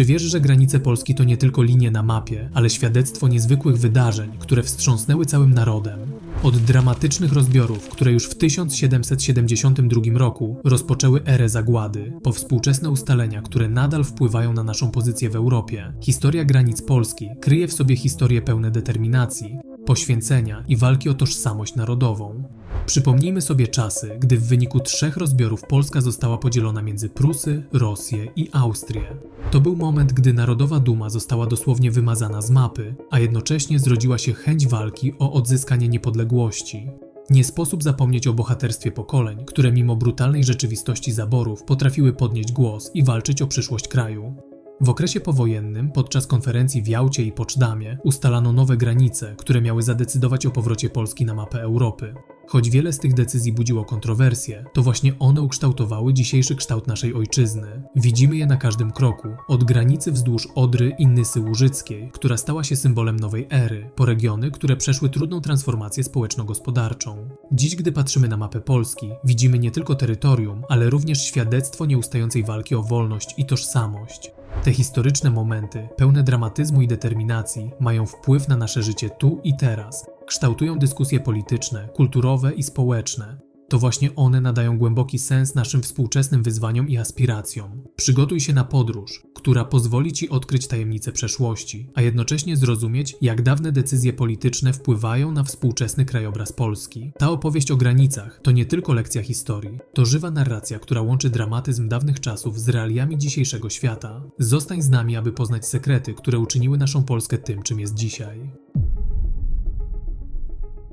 Czy wiesz, że granice Polski to nie tylko linie na mapie, ale świadectwo niezwykłych wydarzeń, które wstrząsnęły całym narodem? Od dramatycznych rozbiorów, które już w 1772 roku rozpoczęły erę zagłady, po współczesne ustalenia, które nadal wpływają na naszą pozycję w Europie, historia granic Polski kryje w sobie historie pełne determinacji, poświęcenia i walki o tożsamość narodową. Przypomnijmy sobie czasy, gdy w wyniku trzech rozbiorów Polska została podzielona między Prusy, Rosję i Austrię. To był moment, gdy Narodowa Duma została dosłownie wymazana z mapy, a jednocześnie zrodziła się chęć walki o odzyskanie niepodległości. Nie sposób zapomnieć o bohaterstwie pokoleń, które mimo brutalnej rzeczywistości zaborów potrafiły podnieść głos i walczyć o przyszłość kraju. W okresie powojennym, podczas konferencji w Jałcie i Poczdamie, ustalano nowe granice, które miały zadecydować o powrocie Polski na mapę Europy. Choć wiele z tych decyzji budziło kontrowersje, to właśnie one ukształtowały dzisiejszy kształt naszej ojczyzny. Widzimy je na każdym kroku, od granicy wzdłuż Odry i Nysy Łużyckiej, która stała się symbolem nowej ery, po regiony, które przeszły trudną transformację społeczno-gospodarczą. Dziś, gdy patrzymy na mapę Polski, widzimy nie tylko terytorium, ale również świadectwo nieustającej walki o wolność i tożsamość. Te historyczne momenty, pełne dramatyzmu i determinacji, mają wpływ na nasze życie tu i teraz, kształtują dyskusje polityczne, kulturowe i społeczne. To właśnie one nadają głęboki sens naszym współczesnym wyzwaniom i aspiracjom. Przygotuj się na podróż, która pozwoli ci odkryć tajemnice przeszłości, a jednocześnie zrozumieć, jak dawne decyzje polityczne wpływają na współczesny krajobraz Polski. Ta opowieść o granicach to nie tylko lekcja historii, to żywa narracja, która łączy dramatyzm dawnych czasów z realiami dzisiejszego świata. Zostań z nami, aby poznać sekrety, które uczyniły naszą Polskę tym, czym jest dzisiaj.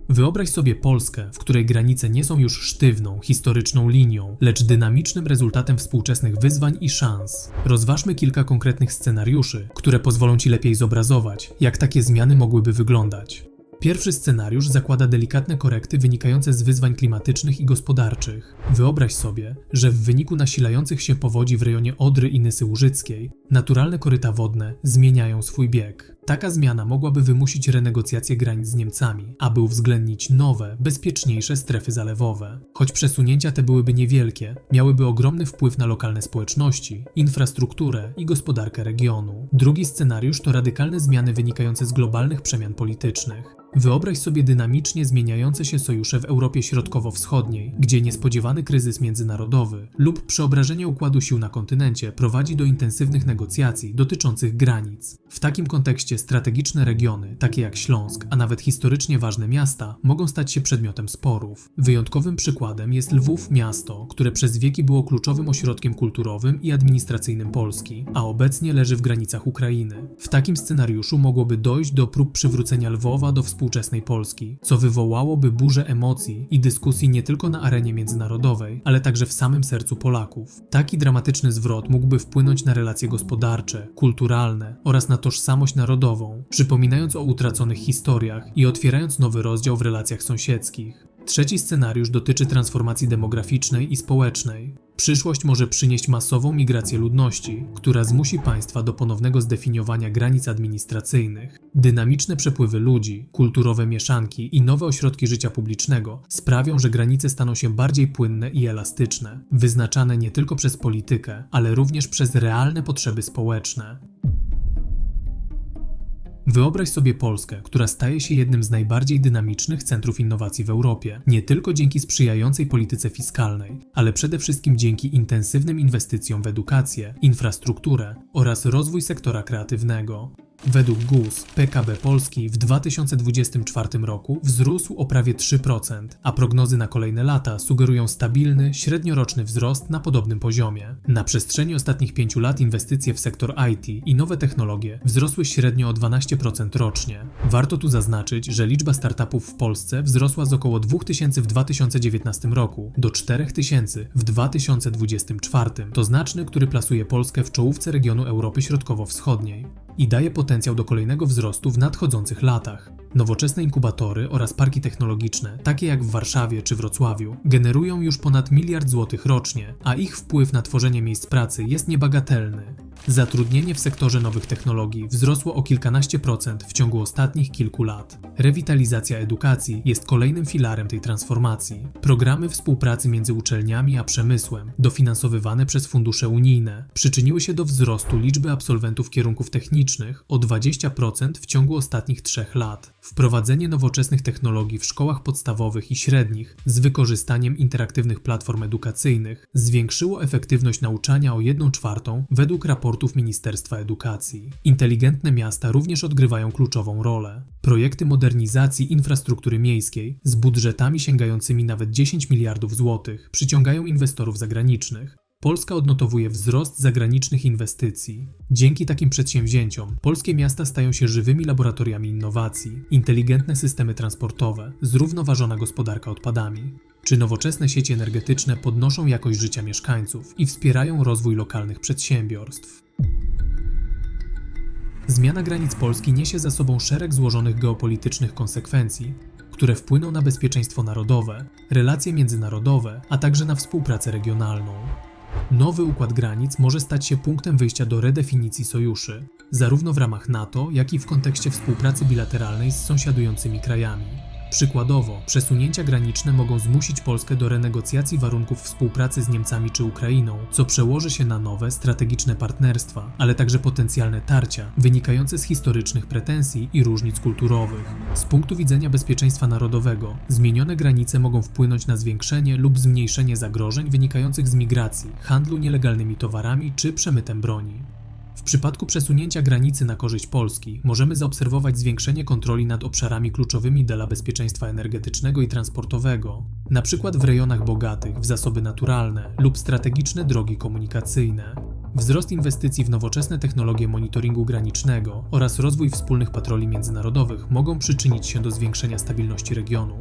Wyobraź sobie Polskę, w której granice nie są już sztywną, historyczną linią, lecz dynamicznym rezultatem współczesnych wyzwań i szans. Rozważmy kilka konkretnych scenariuszy, które pozwolą Ci lepiej zobrazować, jak takie zmiany mogłyby wyglądać. Pierwszy scenariusz zakłada delikatne korekty wynikające z wyzwań klimatycznych i gospodarczych. Wyobraź sobie, że w wyniku nasilających się powodzi w rejonie Odry i Nysy Łużyckiej, naturalne koryta wodne zmieniają swój bieg. Taka zmiana mogłaby wymusić renegocjację granic z Niemcami, aby uwzględnić nowe, bezpieczniejsze strefy zalewowe. Choć przesunięcia te byłyby niewielkie, miałyby ogromny wpływ na lokalne społeczności, infrastrukturę i gospodarkę regionu. Drugi scenariusz to radykalne zmiany wynikające z globalnych przemian politycznych. Wyobraź sobie dynamicznie zmieniające się sojusze w Europie Środkowo-Wschodniej, gdzie niespodziewany kryzys międzynarodowy lub przeobrażenie układu sił na kontynencie prowadzi do intensywnych negocjacji dotyczących granic. W takim kontekście strategiczne regiony, takie jak Śląsk, a nawet historycznie ważne miasta, mogą stać się przedmiotem sporów. Wyjątkowym przykładem jest Lwów miasto, które przez wieki było kluczowym ośrodkiem kulturowym i administracyjnym Polski, a obecnie leży w granicach Ukrainy. W takim scenariuszu mogłoby dojść do prób przywrócenia Lwowa do współczesnej Polski, co wywołałoby burzę emocji i dyskusji nie tylko na arenie międzynarodowej, ale także w samym sercu Polaków. Taki dramatyczny zwrot mógłby wpłynąć na relacje gospodarcze, kulturalne oraz na tożsamość narodową, przypominając o utraconych historiach i otwierając nowy rozdział w relacjach sąsiedzkich. Trzeci scenariusz dotyczy transformacji demograficznej i społecznej. Przyszłość może przynieść masową migrację ludności, która zmusi państwa do ponownego zdefiniowania granic administracyjnych. Dynamiczne przepływy ludzi, kulturowe mieszanki i nowe ośrodki życia publicznego sprawią, że granice staną się bardziej płynne i elastyczne, wyznaczane nie tylko przez politykę, ale również przez realne potrzeby społeczne. Wyobraź sobie Polskę, która staje się jednym z najbardziej dynamicznych centrów innowacji w Europie, nie tylko dzięki sprzyjającej polityce fiskalnej, ale przede wszystkim dzięki intensywnym inwestycjom w edukację, infrastrukturę oraz rozwój sektora kreatywnego. Według GUS PKB Polski w 2024 roku wzrósł o prawie 3%, a prognozy na kolejne lata sugerują stabilny, średnioroczny wzrost na podobnym poziomie. Na przestrzeni ostatnich pięciu lat inwestycje w sektor IT i nowe technologie wzrosły średnio o 12% rocznie. Warto tu zaznaczyć, że liczba startupów w Polsce wzrosła z około 2000 w 2019 roku do 4000 w 2024. To znaczny, który plasuje Polskę w czołówce regionu Europy Środkowo-Wschodniej i daje potencjał do kolejnego wzrostu w nadchodzących latach. Nowoczesne inkubatory oraz parki technologiczne, takie jak w Warszawie czy Wrocławiu, generują już ponad miliard złotych rocznie, a ich wpływ na tworzenie miejsc pracy jest niebagatelny. Zatrudnienie w sektorze nowych technologii wzrosło o kilkanaście procent w ciągu ostatnich kilku lat. Rewitalizacja edukacji jest kolejnym filarem tej transformacji. Programy współpracy między uczelniami a przemysłem, dofinansowywane przez fundusze unijne, przyczyniły się do wzrostu liczby absolwentów kierunków technicznych o 20% w ciągu ostatnich trzech lat. Wprowadzenie nowoczesnych technologii w szkołach podstawowych i średnich z wykorzystaniem interaktywnych platform edukacyjnych zwiększyło efektywność nauczania o 1 czwartą według raportów Ministerstwa Edukacji. Inteligentne miasta również odgrywają kluczową rolę. Projekty modernizacji infrastruktury miejskiej z budżetami sięgającymi nawet 10 miliardów złotych przyciągają inwestorów zagranicznych. Polska odnotowuje wzrost zagranicznych inwestycji. Dzięki takim przedsięwzięciom polskie miasta stają się żywymi laboratoriami innowacji, inteligentne systemy transportowe, zrównoważona gospodarka odpadami. Czy nowoczesne sieci energetyczne podnoszą jakość życia mieszkańców i wspierają rozwój lokalnych przedsiębiorstw? Zmiana granic Polski niesie za sobą szereg złożonych geopolitycznych konsekwencji, które wpłyną na bezpieczeństwo narodowe, relacje międzynarodowe, a także na współpracę regionalną. Nowy układ granic może stać się punktem wyjścia do redefinicji sojuszy, zarówno w ramach NATO, jak i w kontekście współpracy bilateralnej z sąsiadującymi krajami. Przykładowo, przesunięcia graniczne mogą zmusić Polskę do renegocjacji warunków współpracy z Niemcami czy Ukrainą, co przełoży się na nowe, strategiczne partnerstwa, ale także potencjalne tarcia, wynikające z historycznych pretensji i różnic kulturowych. Z punktu widzenia bezpieczeństwa narodowego, zmienione granice mogą wpłynąć na zwiększenie lub zmniejszenie zagrożeń wynikających z migracji, handlu nielegalnymi towarami czy przemytem broni. W przypadku przesunięcia granicy na korzyść Polski możemy zaobserwować zwiększenie kontroli nad obszarami kluczowymi dla bezpieczeństwa energetycznego i transportowego, przykład w rejonach bogatych w zasoby naturalne lub strategiczne drogi komunikacyjne. Wzrost inwestycji w nowoczesne technologie monitoringu granicznego oraz rozwój wspólnych patroli międzynarodowych mogą przyczynić się do zwiększenia stabilności regionu.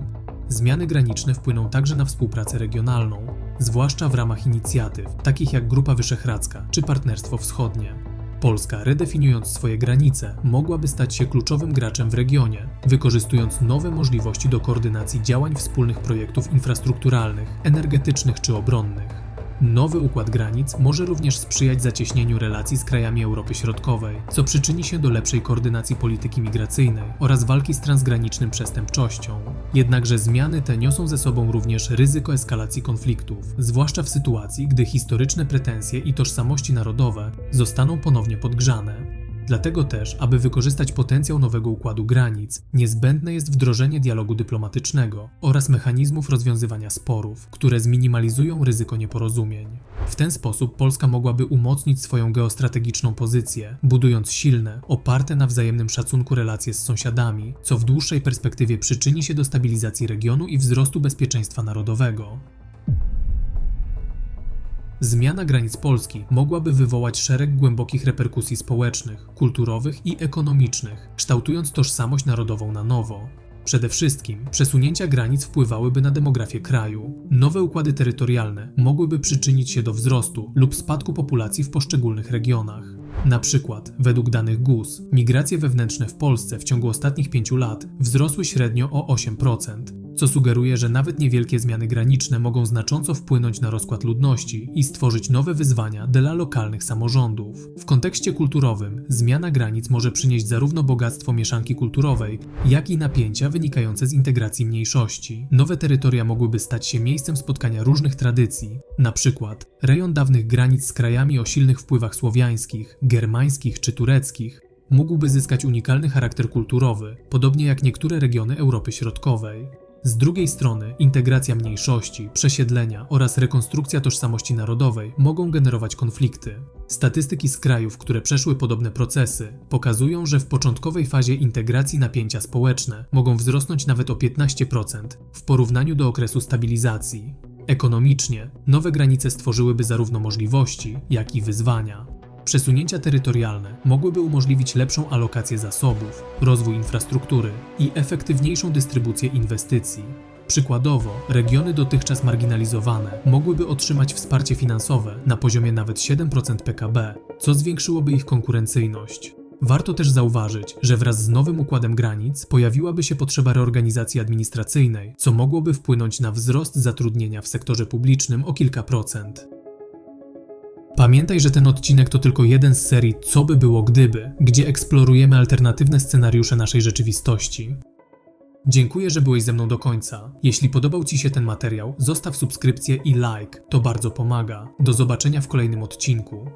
Zmiany graniczne wpłyną także na współpracę regionalną, zwłaszcza w ramach inicjatyw takich jak Grupa Wyszehradzka czy Partnerstwo Wschodnie. Polska, redefiniując swoje granice, mogłaby stać się kluczowym graczem w regionie, wykorzystując nowe możliwości do koordynacji działań wspólnych projektów infrastrukturalnych, energetycznych czy obronnych. Nowy układ granic może również sprzyjać zacieśnieniu relacji z krajami Europy Środkowej, co przyczyni się do lepszej koordynacji polityki migracyjnej oraz walki z transgraniczną przestępczością. Jednakże zmiany te niosą ze sobą również ryzyko eskalacji konfliktów, zwłaszcza w sytuacji, gdy historyczne pretensje i tożsamości narodowe zostaną ponownie podgrzane. Dlatego też, aby wykorzystać potencjał nowego układu granic, niezbędne jest wdrożenie dialogu dyplomatycznego oraz mechanizmów rozwiązywania sporów, które zminimalizują ryzyko nieporozumień. W ten sposób Polska mogłaby umocnić swoją geostrategiczną pozycję, budując silne, oparte na wzajemnym szacunku relacje z sąsiadami, co w dłuższej perspektywie przyczyni się do stabilizacji regionu i wzrostu bezpieczeństwa narodowego. Zmiana granic Polski mogłaby wywołać szereg głębokich reperkusji społecznych, kulturowych i ekonomicznych, kształtując tożsamość narodową na nowo. Przede wszystkim przesunięcia granic wpływałyby na demografię kraju. Nowe układy terytorialne mogłyby przyczynić się do wzrostu lub spadku populacji w poszczególnych regionach. Na przykład, według danych GUS, migracje wewnętrzne w Polsce w ciągu ostatnich pięciu lat wzrosły średnio o 8%, co sugeruje, że nawet niewielkie zmiany graniczne mogą znacząco wpłynąć na rozkład ludności i stworzyć nowe wyzwania dla lokalnych samorządów. W kontekście kulturowym zmiana granic może przynieść zarówno bogactwo mieszanki kulturowej, jak i napięcia wynikające z integracji mniejszości. Nowe terytoria mogłyby stać się miejscem spotkania różnych tradycji, na przykład rejon dawnych granic z krajami o silnych wpływach słowiańskich, germańskich czy tureckich mógłby zyskać unikalny charakter kulturowy, podobnie jak niektóre regiony Europy Środkowej. Z drugiej strony, integracja mniejszości, przesiedlenia oraz rekonstrukcja tożsamości narodowej mogą generować konflikty. Statystyki z krajów, które przeszły podobne procesy, pokazują, że w początkowej fazie integracji napięcia społeczne mogą wzrosnąć nawet o 15% w porównaniu do okresu stabilizacji. Ekonomicznie, nowe granice stworzyłyby zarówno możliwości, jak i wyzwania. Przesunięcia terytorialne mogłyby umożliwić lepszą alokację zasobów, rozwój infrastruktury i efektywniejszą dystrybucję inwestycji. Przykładowo, regiony dotychczas marginalizowane mogłyby otrzymać wsparcie finansowe na poziomie nawet 7% PKB, co zwiększyłoby ich konkurencyjność. Warto też zauważyć, że wraz z nowym układem granic pojawiłaby się potrzeba reorganizacji administracyjnej, co mogłoby wpłynąć na wzrost zatrudnienia w sektorze publicznym o kilka procent. Pamiętaj, że ten odcinek to tylko jeden z serii Co by było gdyby, gdzie eksplorujemy alternatywne scenariusze naszej rzeczywistości. Dziękuję, że byłeś ze mną do końca. Jeśli podobał Ci się ten materiał, zostaw subskrypcję i like, to bardzo pomaga. Do zobaczenia w kolejnym odcinku.